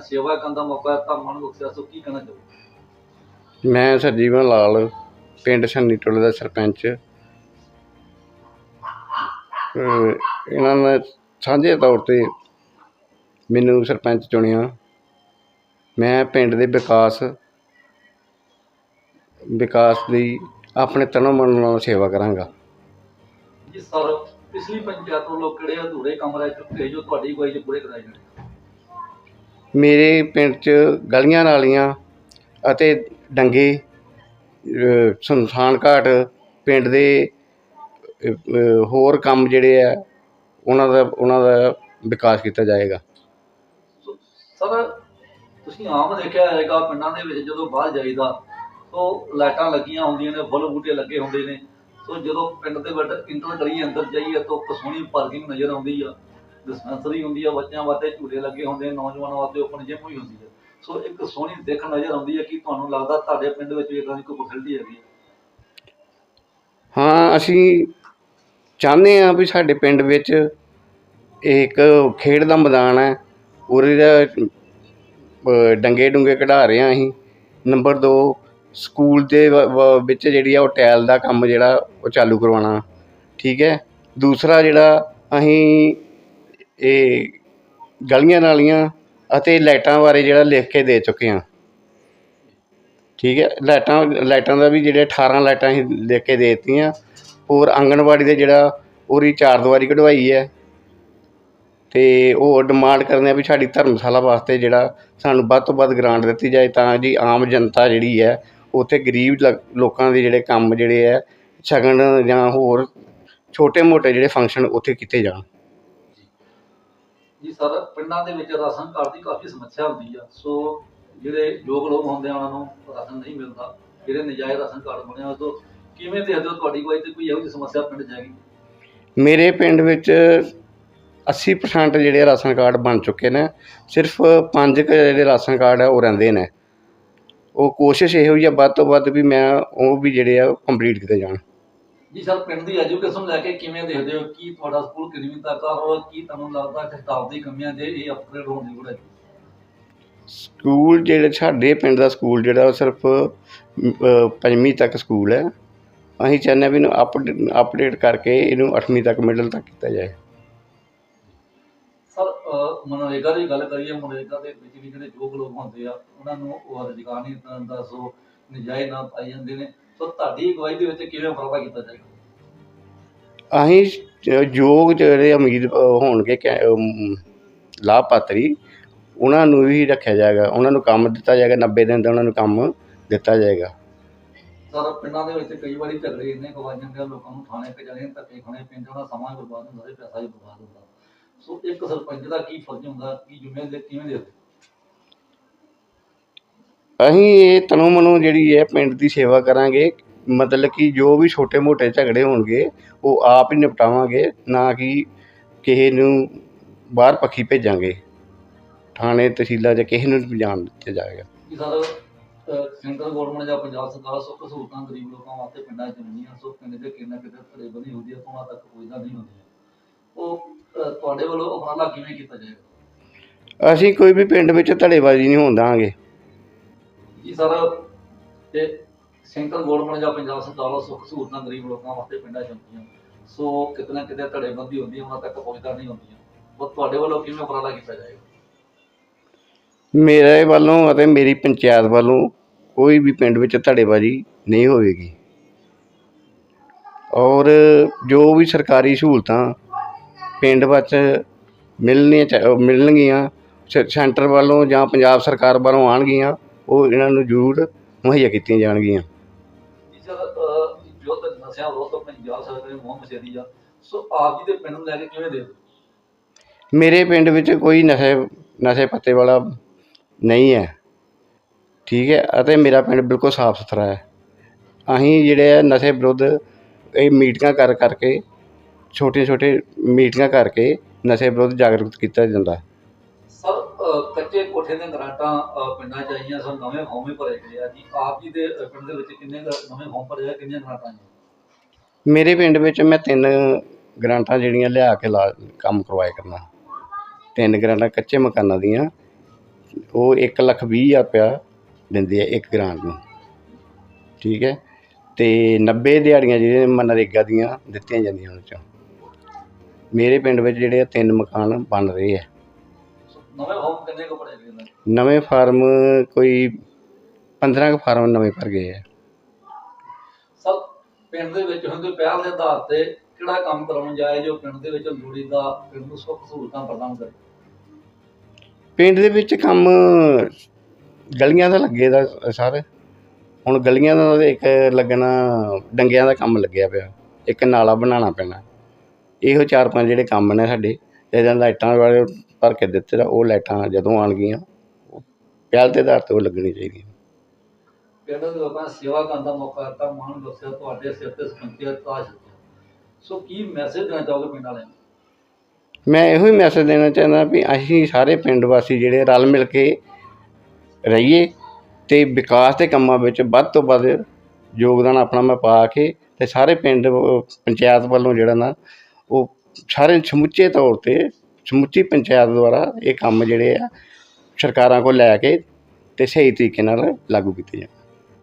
ਸੇਵਾ ਕਰਨ ਦਾ ਮੌਕਾ ਦਿੱਤਾ ਮਨ ਬਖਸ਼ਿਆ ਸੋ ਕੀ ਕਹਿਣਾ ਚਾਹੋਗੇ? ਮੈਂ ਸਰਜੀਵਨ ਲਾਲ ਪਿੰਡ ਸੰਨੀ ਟੋਲੇ ਦਾ ਸਰਪੰਚ। ਅਹ ਇਹਨਾਂ ਨੇ ਸਾਂਝੇ ਤੌਰ ਤੇ ਮੈਨੂੰ ਸਰਪੰਚ ਚੁਣਿਆ। ਮੈਂ ਪਿੰਡ ਦੇ ਵਿਕਾਸ ਵਿਕਾਸ ਲਈ ਆਪਣੇ ਤਨੋਂ ਮਨ ਨਾਲ ਸੇਵਾ ਕਰਾਂਗਾ। ਜੀ ਸਰ ਪਿਛਲੀ ਪੰਚਾਇਤ ਵੱਲੋਂ ਕਿਹੜੇ ਅਧੂਰੇ ਕੰਮ ਰਹਿ ਚੁੱਕੇ ਜੋ ਤੁਹਾਡੀ ਅਗਵਾਈ 'ਚ ਪੂਰੇ ਕਰਾਏ ਜਾਣੇ ਮੇਰੇ ਪਿੰਡ 'ਚ ਗਲੀਆਂ ਨਾਲੀਆਂ ਅਤੇ ਡੰਗੇ, ਅਹ ਘਾਟ, ਪਿੰਡ ਦੇ ਹੋਰ ਕੰਮ ਜਿਹੜੇ ਆ, ਉਹਨਾਂ ਦਾ ਉਹਨਾਂ ਦਾ ਵਿਕਾਸ ਕੀਤਾ ਜਾਏਗਾ। ਸਰ, ਤੁਸੀਂ ਆਮ ਦੇਖਿਆ ਹੋਏਗਾ ਪਿੰਡਾਂ ਦੇ ਵਿੱਚ ਜਦੋਂ ਬਾਹਰ ਜਾਈਦਾ, ਸੋ ਲਾਈਟਾਂ ਲੱਗੀਆਂ ਹੁੰਦੀਆਂ ਨੇ ਫੁੱਲ ਬੂਟੇ ਲੱਗੇ ਹੁੰਦੇ ਨੇ, ਸੋ ਜਦੋਂ ਪਿੰਡ ਦੇ ਵੱਡ ਇੰਟਰ ਕਰੀਏ ਅੰਦਰ ਜਾਈਏ ਤਾਂ ਇੱਕ ਸੋਹਣੀ ਪਾਰਕਿੰਗ ਨਜ਼ਰ ਆਉਂਦੀ ਆ। ਡਿਸਪੈਂਸਰੀ ਹੁੰਦੀ ਆ, ਬੱਚਿਆਂ ਵਾਸਤੇ ਝੂਲੇ ਲੱਗੇ ਹੁੰਦੇ ਨੌਜਵਾਨਾਂ ਵਾਸਤੇ ਓਪਨ ਜਿਮ ਹੋਈ ਹੁੰਦੀ ਹੈ ਸੋ ਇੱਕ ਸੋਹਣੀ ਦੇਖ ਨਜ਼ਰ ਆਉਂਦੀ ਹੈ ਕਿ ਤੁਹਾਨੂੰ ਲੱਗਦਾ ਤੁਹਾਡੇ ਪਿੰਡ ਵਿੱਚ ਵੀ ਇਦਾਂ ਦੀ ਕੋਈ ਫੈਸਿਲਿਟੀ ਹੈਗੀ ਹੈ ਹਾਂ, ਅਸੀਂ ਚਾਹੁੰਦੇ ਹਾਂ ਵੀ ਸਾਡੇ ਪਿੰਡ ਵਿੱਚ ਇੱਕ ਖੇਡ ਦਾ ਮੈਦਾਨ ਹੈ। ਉਰੇ ਦਾ ਡੰਗੇ ਡੁੰਗੇ ਕਢਾ ਰਹੇ ਹਾਂ ਅਸੀਂ। ਨੰਬਰ 2 ਸਕੂਲ ਦੇ ਵਿੱਚ ਜਿਹੜੀ ਆ, ਉਹ ਟੈਲ ਦਾ ਕੰਮ ਜਿਹੜਾ, ਉਹ ਚਾਲੂ ਕਰਵਾਉਣਾ। ਠੀਕ ਹੈ? ਦੂਸਰਾ ਜਿਹੜਾ, ਅਸੀਂ ਇਹ ਗਲੀਆਂ ਨਾਲੀਆਂ ਅਤੇ ਲਾਈਟਾਂ ਬਾਰੇ ਜਿਹੜਾ ਲਿਖ ਕੇ ਦੇ ਚੁੱਕੇ ਹਾਂ। ਠੀਕ ਹੈ, ਲਾਈਟਾਂ ਲਾਈਟਾਂ ਦਾ ਵੀ ਜਿਹੜੇ 18 ਲਾਈਟਾਂ ਅਸੀਂ ਲਿਖ ਕੇ ਦੇ ਦਿੱਤੀਆਂ। ਹੋਰ ਆਂਗਣਵਾੜੀ ਦੇ ਜਿਹੜਾ ਉਹਦੀ ਚਾਰ ਦੀਵਾਰੀ ਕਢਵਾਈ ਹੈ। ਤੇ ਉਹ ਡਿਮਾਂਡ ਕਰਦੇ ਆ ਵੀ ਸਾਡੀ ਧਰਮਸ਼ਾਲਾ ਵਾਸਤੇ ਜਿਹੜਾ ਸਾਨੂੰ ਵੱਧ ਤੋਂ ਵੱਧ ਗ੍ਰਾਂਟ ਦਿੱਤੀ ਜਾਏ ਤਾਂ ਜੀ ਆਮ ਜਨਤਾ ਜਿਹੜੀ ਹੈ, ਉੱਥੇ ਗਰੀਬ ਲ- ਲੋਕਾਂ ਦੇ ਜਿਹੜੇ ਕੰਮ ਜਿਹੜੇ ਹੈ, ਸ਼ਗਨ ਜਾਂ ਹੋਰ ਛੋਟੇ ਮੋਟੇ ਜਿਹੜੇ ਫੰਕਸ਼ਨ ਉੱਥੇ ਕੀਤੇ ਜਾਣ। ਜੀ ਸਰ, ਪਿੰਡਾਂ ਦੇ ਵਿੱਚ ਰਾਸ਼ਨ ਕਾਰਡ ਦੀ ਕਾਫੀ ਸਮੱਸਿਆ ਹੁੰਦੀ ਆ। ਸੋ ਜਿਹੜੇ ਯੋਗ ਲੋਕ ਹੁੰਦੇ ਆ, ਉਹਨਾਂ ਨੂੰ ਰਾਸ਼ਨ ਨਹੀਂ ਮਿਲਦਾ। ਜਿਹੜੇ ਨਜਾਇਜ਼ ਰਾਸ਼ਨ ਕਾਰਡ ਬਣੇ ਆ ਤੋਂ ਕਿਵੇਂ ਦੇਖਦੇ ਹੋ ਤੁਹਾਡੀ ਕੋਈ ਤੇ ਕੋਈ ਇਹੋ ਜਿਹੀ ਸਮੱਸਿਆ ਪਿੰਡ 'ਚ ਮੇਰੇ ਪਿੰਡ ਵਿੱਚ 80% ਜਿਹੜੇ ਰਾਸ਼ਨ ਕਾਰਡ ਬਣ ਚੁੱਕੇ ਨੇ, ਸਿਰਫ ਪੰਜ ਜਿਹੜੇ ਰਾਸ਼ਨ ਕਾਰਡ ਆ ਉਹ ਰਹਿੰਦੇ ਨੇ। ਉਹ ਕੋਸ਼ਿਸ਼ ਇਹੋ ਹੀ ਆ, ਵੱਧ ਤੋਂ ਵੱਧ ਵੀ ਮੈਂ ਉਹ ਵੀ ਜਿਹੜੇ ਆ ਕੰਪਲੀਟ ਕੀਤੇ ਜਾਣ। ਜੀ ਸਰ ਪਿੰਡ ਦੀ ਐਜੂਕੇਸ਼ਨ ਲੈ ਕੇ ਕਿਵੇਂ ਦੇਖਦੇ ਹੋ? ਕੀ ਤੁਹਾਡਾ ਸਕੂਲ ਕਿੰਨੀ ਤੱਕ ਆ ਕੀ ਤੁਹਾਨੂੰ ਲੱਗਦਾ ਕਿ ਸਟਾਫ ਦੀ ਕਮੀਆਂ ਜੇ ਇਹ ਅਪਗ੍ਰੇਡ ਹੋਣ ਦੀ ਲੋੜ ਹੈ ਸਕੂਲ ਜਿਹੜੇ ਸਾਡੇ ਪਿੰਡ ਦਾ ਸਕੂਲ ਜਿਹੜਾ ਉਹ ਸਿਰਫ ਪੰਜਵੀਂ ਤੱਕ ਸਕੂਲ ਹੈ। ਅਸੀਂ ਚਾਹੁੰਦੇ ਹਾਂ ਵੀ ਇਹਨੂੰ ਅਪ ਅਪਡੇਟ ਕਰਕੇ ਇਹਨੂੰ ਅੱਠਵੀਂ ਤੱਕ ਮਿਡਲ ਤੱਕ ਕੀਤਾ ਜਾਏ। ਸਰ ਮਨਰੇਗਾ ਦੀ ਗੱਲ ਕਰੀਏ ਮਨਰੇਗਾ ਦੇ ਵਿੱਚ ਵੀ ਜਿਹੜੇ ਯੋਗ ਲੋਕ ਹੁੰਦੇ ਆ ਉਹਨਾਂ ਨੂੰ ਉਹ ਰੁਜ਼ਗਾਰ ਨਹੀਂ ਦਿੰਦਾ ਸੋ ਨਜਾਇਜ਼ ਨਾ ਪਾਈ ਜਾਂਦੇ ਨੇ। ਸੋ ਤੁਹਾਡੀ ਅਗਵਾਈ ਦੇ ਵਿੱਚ ਕਿਵੇਂ ਉਪਰਾਲਾ ਕੀਤਾ ਜਾਏਗਾ? ਅਸੀਂ ਜ- ਯੋਗ ਜਿਹੜੇ ਉਮੀਦ ਅ, ਹੋਣਗੇ ਕੈ- ਅਮ, ਲਾਭਪਾਤਰੀ ਉਹਨਾਂ ਨੂੰ ਵੀ ਰੱਖਿਆ ਜਾਏਗਾ। ਉਹਨਾਂ ਨੂੰ ਕੰਮ ਦਿੱਤਾ ਜਾਏਗਾ 90 ਦਿਨ ਦਾ ਉਹਨਾਂ ਨੂੰ ਕੰਮ ਦਿੱਤਾ ਜਾਏਗਾ। ਸਰ ਪਿੰਡਾਂ ਦੇ ਵਿੱਚ ਕਈ ਵਾਰੀ ਝਗੜੇ ਇੰਨੇ ਕੁ ਵੱਜ ਜਾਂਦੇ ਆ ਲੋਕਾਂ ਨੂੰ ਥਾਣੇ ਤੇ ਜਾਣੇ ਧੱਕੇ ਖਾਣੇ ਪੈਂਦੇ ਉਹਨਾਂ ਦਾ ਸਮਾਂ ਬਰਬਾਦ ਹੁੰਦਾ ਤੇ ਪੈਸਾ ਵੀ ਬਰਬਾਦ ਹੁੰਦਾ। ਸੋ ਇੱਕ ਸਰਪੰਚ ਦਾ ਕੀ ਫਰਜ਼ ਹੁੰਦਾ ਕੀ ਜ਼ਿੰਮੇਵਾਰੀ ਕਿਵੇਂ ਦੇ ਅਸੀਂ ਇਹ ਤਨੋਂ ਮਨੋਂ ਜਿਹੜੀ ਹੈ ਪਿੰਡ ਦੀ ਸੇਵਾ ਕਰਾਂਗੇ ਮਤਲਬ ਕਿ ਜੋ ਵੀ ਛੋਟੇ ਮੋਟੇ ਝਗੜੇ ਹੋਣਗੇ ਉਹ ਆਪ ਹੀ ਨਿਪਟਾਵਾਂਗੇ ਨਾ ਕਿ ਕਿਸੇ ਨੂੰ ਬਾਹਰ ਪੱਖੀ ਭੇਜਾਂਗੇ। ਥਾਣੇ ਤਹਿਸੀਲਾਂ 'ਚ ਕਿਸੇ ਨੂੰ ਨਹੀਂ ਜਾਣ ਦਿੱਤਾ ਜਾਏਗਾ। ਕਿ ਸਰ ਸੈਂਟਰਲ ਗਵਰਨਮੈਂਟ ਜਾਂ ਪੰਜਾਬ ਸਰਕਾਰ ਸੁੱਖ ਸਹੂਲਤਾਂ ਗਰੀਬ ਲੋਕਾਂ ਵਾਸਤੇ ਪਿੰਡਾਂ 'ਚ ਦਿੰਦੀਆਂ ਸੋ ਪਿੰਡ ਦੇ ਕਿੰਨਾ ਕਿਤੇ ਧੜੇਬੰਦੀ ਹੁੰਦੀ ਹੈ ਤੋਂ ਉਹਨਾਂ ਤੱਕ ਪਹੁੰਚਦਾ ਨਹੀਂ ਹੁੰਦੀ। ਉਹ ਅਹ, ਤੁਹਾਡੇ ਵੱਲੋਂ ਉਪਰਾਲਾ ਕਿਵੇਂ ਕੀਤਾ ਜਾਏਗਾ? ਅਸੀਂ ਕੋਈ ਵੀ ਪਿੰਡ ਵਿੱਚ ਧੜੇਬਾਜ਼ੀ ਨਹੀਂ ਹੋਣ ਦਾਂਗੇ ਜੀ ਸਰ ਇਹ ਸੈਂਟਰਲ ਗਵਰਨਮੈਂਟ ਜਾਂ ਪੰਜਾਬ ਸਰਕਾਰ ਵੱਲੋਂ ਸੁੱਖ ਸਹੂਲਤਾਂ ਗਰੀਬ ਲੋਕਾਂ ਵਾਸਤੇ ਪਿੰਡਾਂ 'ਚ ਹੁੰਦੀਆਂ। ਸੋ ਕਿਤੇ ਕਿਤੇ ਧੜੇਬੰਦੀ ਹੁੰਦੀ ਹੈ, ਉਹਨਾਂ ਤੱਕ ਪਹੁੰਚਦਾ ਨਹੀਂ ਹੁੰਦੀਆਂ। ਉਹ ਤੁਹਾਡੇ ਵੱਲੋਂ ਕਿਵੇਂ ਉਪਰਾਲਾ ਕੀਤਾ ਜਾਏਗਾ? ਮੇਰੇ ਵੱਲੋਂ ਅਤੇ ਮੇਰੀ ਪੰਚਾਇਤ ਵੱਲੋਂ ਕੋਈ ਵੀ ਪਿੰਡ ਵਿੱਚ ਧੜੇਬਾਜ਼ੀ ਨਹੀਂ ਹੋਵੇਗੀ। ਔਰ ਜੋ ਵੀ ਸਰਕਾਰੀ ਸਹੂਲਤਾਂ ਪਿੰਡ ਵਿੱਚ ਮਿਲਣੀਆਂ ਮਿਲਣਗੀਆਂ ਸੈਂਟਰ ਵੱਲੋਂ ਜਾਂ ਪੰਜਾਬ ਸਰਕਾਰ ਵੱਲੋਂ ਆਉਣਗੀਆਂ ਉਹ ਇਹਨਾਂ ਨੂੰ ਜ਼ਰੂਰ ਮੁਹੱਈਆ ਕੀਤੀਆਂ ਜਾਣਗੀਆਂ। ਜੀ ਸਰ ਅਹ, ਜੋ ਤਾਂ ਨਸ਼ਿਆਂ ਵਿਰੋਧ ਪੰਜਾਬ ਸਰਕਾਰ ਨੇ ਮੁਹਿੰਮ ਛੇੜੀ ਆ ਸੋ ਆਪ ਜੀ ਦੇ ਪਿੰਡ ਨੂੰ ਲੈ ਕੇ ਕਿਵੇਂ ਦੇ ਮੇਰੇ ਪਿੰਡ ਵਿੱਚ ਕੋਈ ਨਸ਼ੇ ਨਸ਼ੇ ਪੱਤੇ ਵਾਲਾ ਨਹੀਂ ਹੈ। ਠੀਕ ਹੈ ਅਤੇ ਮੇਰਾ ਪਿੰਡ ਬਿਲਕੁਲ ਸਾਫ਼ ਸੁਥਰਾ ਹੈ। ਅਸੀਂ ਜਿਹੜੇ ਆ ਨਸ਼ੇ ਵਿਰੁੱਧ ਇਹ ਮੀਟਿੰਗਾਂ ਕਰ ਕਰਕੇ ਛੋਟੇ ਛੋਟੇ ਮੀਟਿੰਗਾਂ ਕਰਕੇ ਨਸ਼ੇ ਵਿਰੁੱਧ ਜਾਗਰੂਕ ਕੀਤਾ ਜਾਂਦਾ। ਕੱਚੇ ਕੋਠੇ ਦੀਆਂ ਗਰਾਂਟਾਂ ਪਿੰਡਾਂ ਚ ਆਈਆਂ ਸਨ, ਨਵੇਂ ਹੋਮੇ ਭਰੇ ਗਏ ਆ ਜੀ। ਆਪ ਜੀ ਦੇ ਪਿੰਡ ਦੇ ਵਿੱਚ ਕਿੰਨੇ ਨਵੇਂ ਹੋਮ ਭਰੇ ਆ, ਕਿੰਨੀਆਂ ਗਰਾਂਟਾਂ ਆਈਆਂ ਮੇਰੇ ਪਿੰਡ ਵਿੱਚ ਮੈਂ ਤਿੰਨ ਗ੍ਰਾਂਟਾਂ ਜਿਹੜੀਆਂ ਲਿਆ ਕੇ ਲਾ, ਕੰਮ ਕਰਵਾਇਆ ਕਰਨਾ। ਤਿੰਨ ਗ੍ਰਾਂਟਾਂ ਕੱਚੇ ਮਕਾਨਾਂ ਦੀਆਂ, ਉਹ ਇੱਕ ਲੱਖ ਵੀਹ ਹਜ਼ਾਰ ਰੁਪਇਆ ਦਿੰਦੇ ਆ ਇੱਕ ਗ੍ਰਾਂਟ ਨੂੰ। ਠੀਕ ਹੈ? ਤੇ 90 ਦਿਹਾੜੀਆਂ ਜਿਹੜੀਆਂ ਮਨਰੇਗਾ ਦੀਆਂ ਦਿੱਤੀਆਂ ਜਾਂਦੀਆਂ ਉਹਨਾਂ 'ਚੋਂ। ਮੇਰੇ ਪਿੰਡ ਵਿੱਚ ਜਿਹੜੇ ਆ ਤਿੰਨ ਮਕਾਨ ਬਣ ਰਹੇ ਆ। ਨਵੇਂ ਹੋਮ ਕਿੰਨੇ ਕੁ ਬਣੇ ਗਏ ਨੇ? ਨਵੇਂ ਫਾਰਮ ਕੋਈ 15 ਕੁ ਫਾਰਮ ਨਵੇਂ ਭਰ ਗਏ ਆ। ਸਰ ਪਿੰਡ ਦੇ ਵਿੱਚ ਹੁੰਦੇ ਪਹਿਲ ਦੇ ਆਧਾਰ ਤੇ ਕਿਹੜਾ ਕੰਮ ਕਰਾਉਣ ਜਾਏ ਜੋ ਪਿੰਡ ਦੇ ਵਿੱਚ ਲੋੜੀਂਦਾ ਪਿੰਡ ਨੂੰ ਸੁੱਖ ਸਹੂਲਤਾਂ ਪ੍ਰਦਾਨ ਕਰੇ? ਪਿੰਡ ਦੇ ਵਿੱਚ ਕੰਮ ਗਲੀਆਂ ਦਾ ਲੱਗੇ ਦਾ ਸਰ। ਹੁਣ ਗਲੀਆਂ ਦਾ ਤਾਂ ਇੱਕ ਲੱਗਣਾ ਡੰਗਿਆਂ ਦਾ ਕੰਮ ਲੱਗਿਆ ਪਿਆ। ਇੱਕ ਨਾਲਾ ਬਣਾਉਣਾ ਪੈਣਾ। ਇਹੋ ਚਾਰ ਪੰਜ ਜਿਹੜੇ ਕੰਮ ਨੇ ਸਾਡੇ। ਇਹਦਾਂ ਲਾਈਟਾਂ ਵਾਲੇ ਭਰ ਕੇ ਦਿੱਤੇ ਤਾਂ ਉਹ ਲਾਈਟਾਂ ਜਦੋਂ ਆਉਣਗੀਆਂ ਪਹਿਲ ਦੇ ਆਧਾਰ ਤੇ ਉਹ ਲੱਗਣੀ ਚਾਹੀਦੀ ਪਿੰਡ ਦੇ ਲੋਕਾਂ ਨੇ ਸੇਵਾ ਕਰਨ ਦਾ ਮੌਕਾ ਦਿੱਤਾ ਮਾਣ ਦੱਸਿਆ ਤੁਹਾਡੇ ਸਿਰ ਤੇ ਸੰਪਤੀ ਤਾਜ ਸੋ ਕੀ ਮੈਸੇਜ ਦੇਣਾ ਚਾਹੋਗੇ ਪਿੰਡ ਵਾਲਿਆਂ ਨੂੰ? ਮੈਂ ਇਹੋ ਹੀ ਮੈਸੇਜ ਦੇਣਾ ਚਾਹੁੰਦਾ ਵੀ ਅਸੀਂ ਸਾਰੇ ਪਿੰਡ ਵਾਸੀ ਜਿਹੜੇ ਰਲ ਮਿਲ ਕੇ ਰਹੀਏ ਤੇ ਵਿਕਾਸ ਦੇ ਕੰਮਾਂ ਵਿੱਚ ਵੱਧ ਤੋਂ ਵੱਧ ਯੋਗਦਾਨ ਆਪਣਾ ਮੈਂ ਪਾ ਕੇ ਤੇ ਸਾਰੇ ਪਿੰਡ ਪੰਚਾਇਤ ਵੱਲੋਂ ਜਿਹੜਾ ਨਾ ਉਹ ਸਾਰੇ ਸਮੁੱਚੇ ਤੌਰ ਤੇ ਸਮੁੱਚੀ ਪੰਚਾਇਤ ਦੁਆਰਾ ਇਹ ਕੰਮ ਜਿਹੜੇ ਆ ਸਰਕਾਰਾਂ ਕੋਲ ਲੈ ਕੇ ਤੇ ਸਹੀ ਤਰੀਕੇ ਨਾਲ ਲਾਗੂ ਕੀਤੇ ਜਾਣ।